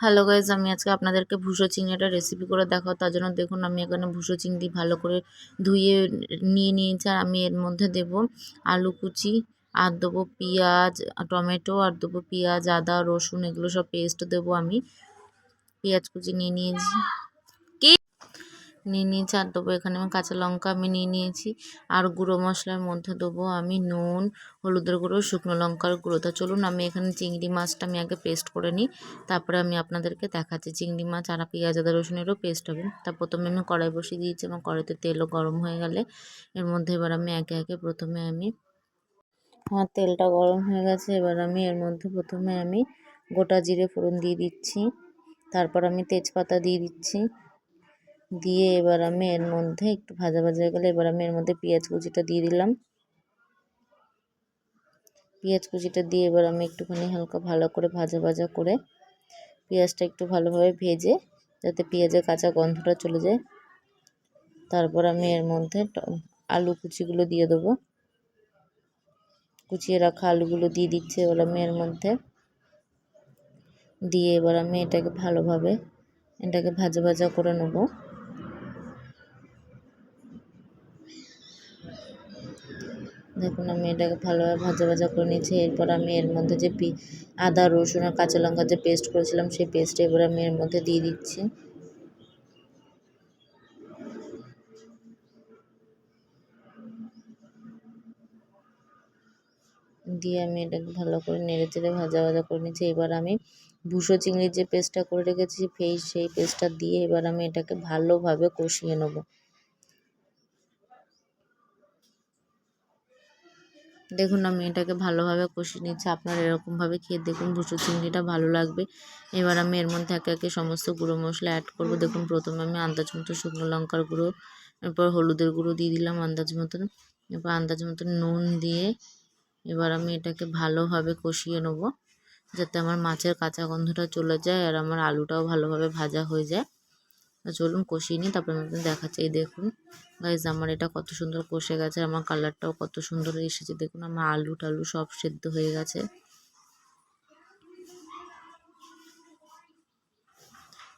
Hello guys আমি আজকে আপনাদেরকে ভুষো চিংড়িটা রেসিপি করে দেখাও তার জন্য দেখুন, আমি এখানে ভুষো চিংড়ি ভালো করে ধুয়ে নিয়ে নিয়েছি আর আমি এর মধ্যে দেব আলু কুচি, আর দেবো পেঁয়াজ টমেটো, আর দেবো পেঁয়াজ, আদা, রসুন, এগুলো সব পেস্ট দেবো আমি। পেঁয়াজ কুচি নিয়ে নিয়েছি। নিয়ে নিয়েছি আর দেবো এখানে আমি কাঁচা লঙ্কা আমি নিয়ে নিয়েছি। আর গুঁড়ো মশলার মধ্যে দেবো আমি নুন, হলুদের গুঁড়ো, শুকনো লঙ্কার গুঁড়ো। চলুন আমি এখানে চিংড়ি মাছটা আমি আগে পেস্ট করে নিই। তারপরে আমি আপনাদেরকে দেখাচ্ছি চিংড়ি মাছ আর পেঁয়াজ, আদা, রসুনেরও পেস্ট হবে। তা প্রথমে আমি কড়াই বসিয়ে দিয়েছি এবং কড়াইতে তেলও গরম হয়ে গেলে এর মধ্যে এবার আমি একে একে প্রথমে আমি আমার তেলটা গরম হয়ে গেছে। এবার আমি এর মধ্যে প্রথমে আমি গোটা জিরে ফোড়ন দিয়ে দিচ্ছি। তারপর আমি তেজপাতা দিয়ে দিচ্ছি। দিয়ে এবার আমি এর মধ্যে একটু ভাজা ভাজা হয়ে গেলে এবার আমি এর মধ্যে পেঁয়াজ কুচিটা দিয়ে দিলাম। পেঁয়াজ কুচিটা দিয়ে এবার আমি একটুখানি হালকা ভালো করে ভাজা ভাজা করে পেঁয়াজটা একটু ভালোভাবে ভেজে যাতে পেঁয়াজের কাঁচা গন্ধটা চলে যায়, তারপর আমি এর মধ্যে আলু কুচিগুলো দিয়ে দেবো। কুচিয়ে রাখা আলুগুলো দিয়ে দিচ্ছি এবার আমি এর মধ্যে। দিয়ে এবার আমি এটাকে ভালোভাবে, এটাকে ভাজা ভাজা করে নেব। দেখুন আমি এটাকে ভালোভাবে ভাজা ভাজা করে নিয়েছি। এরপর আমি এর মধ্যে যে পি, আদা, রসুন আর কাঁচা লঙ্কা যে পেস্ট করেছিলাম, সেই পেস্টটা এবার আমি এর মধ্যে দিয়ে দিচ্ছি। দিয়ে আমি এটাকে ভালো করে নেড়ে চেড়ে ভাজা ভাজা করে নিচ্ছি এবার আমি ভুষো চিংড়ির যে পেস্টটা করে রেখেছি, সেই সেই পেস্টটা দিয়ে এবার আমি এটাকে ভালোভাবে কষিয়ে নেব। দেখুন আমি এটাকে ভালোভাবে কষিয়ে নিচ্ছি। আপনারা এরকমভাবে খেয়ে দেখুন ভুসো চিংড়িটা ভালো লাগবে। এবার আমি এর মধ্যে একে একে সমস্ত গুঁড়ো মশলা অ্যাড করব। দেখুন, প্রথমে আমি আন্দাজ মতো শুকনো লঙ্কার গুঁড়ো, এরপর হলুদের গুঁড়ো দিয়ে দিলাম আন্দাজ মতন। এরপর আন্দাজ মতন নুন দিয়ে এবার আমি এটাকে ভালোভাবে কষিয়ে নেব, যাতে আমার মাছের কাঁচা গন্ধটা চলে যায় আর আমার আলুটাও ভালোভাবে ভাজা হয়ে যায়। চলুন কষিয়ে নিই, তারপরে আমি দেখাচ্ছি। এই দেখুন গাইজ আমার এটা কত সুন্দর কষে গেছে, আমার কালারটাও কত সুন্দর এসেছে। দেখুন, আমার আলু টালু সব সেদ্ধ হয়ে গেছে।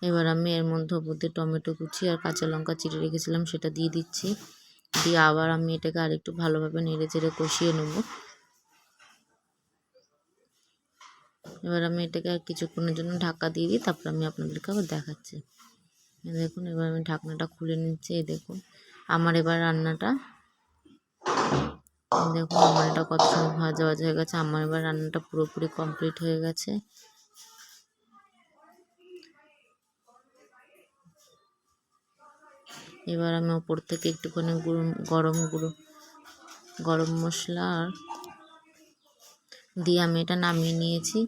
এবার আমি এর মধ্যে মধ্যে টমেটো কুচি আর কাঁচা লঙ্কা চিড়ে রেখেছিলাম, সেটা দিয়ে দিচ্ছি। দিয়ে আবার আমি এটাকে আরেকটু ভালোভাবে নেড়ে চেড়ে কষিয়ে নেব। এবার আমি এটাকে আর কিছুক্ষণের জন্য ঢাকা দিয়ে দিই, তারপর আমি আপনাদেরকে আবার দেখাচ্ছি। দেখুন, এবার আমি ঢাকনাটা খুলে নিচ্ছি, এই দেখুন। আমার এবার রান্নাটা, দেখুন, আমার এটা কত সময় ভাজা ভাজা হয়ে গেছে। আমার এবার রান্নাটা পুরোপুরি কমপ্লিট হয়ে গেছে। এবার আমি ওপর থেকে একটুখানি গুঁড়ো, গরম গুঁড়ো, গরম মশলা আর দিয়ে আমি এটা নামিয়ে নিয়েছি।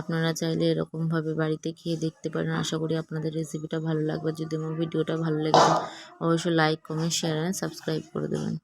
আপনারা চাইলে এরকমভাবে বাড়িতে খেয়ে দেখতে পারেন। আশা করি আপনাদের রেসিপিটা ভালো লাগবে। যদি আমার ভিডিওটা ভালো লেগে অবশ্যই like comment share and subscribe করে দেবেন।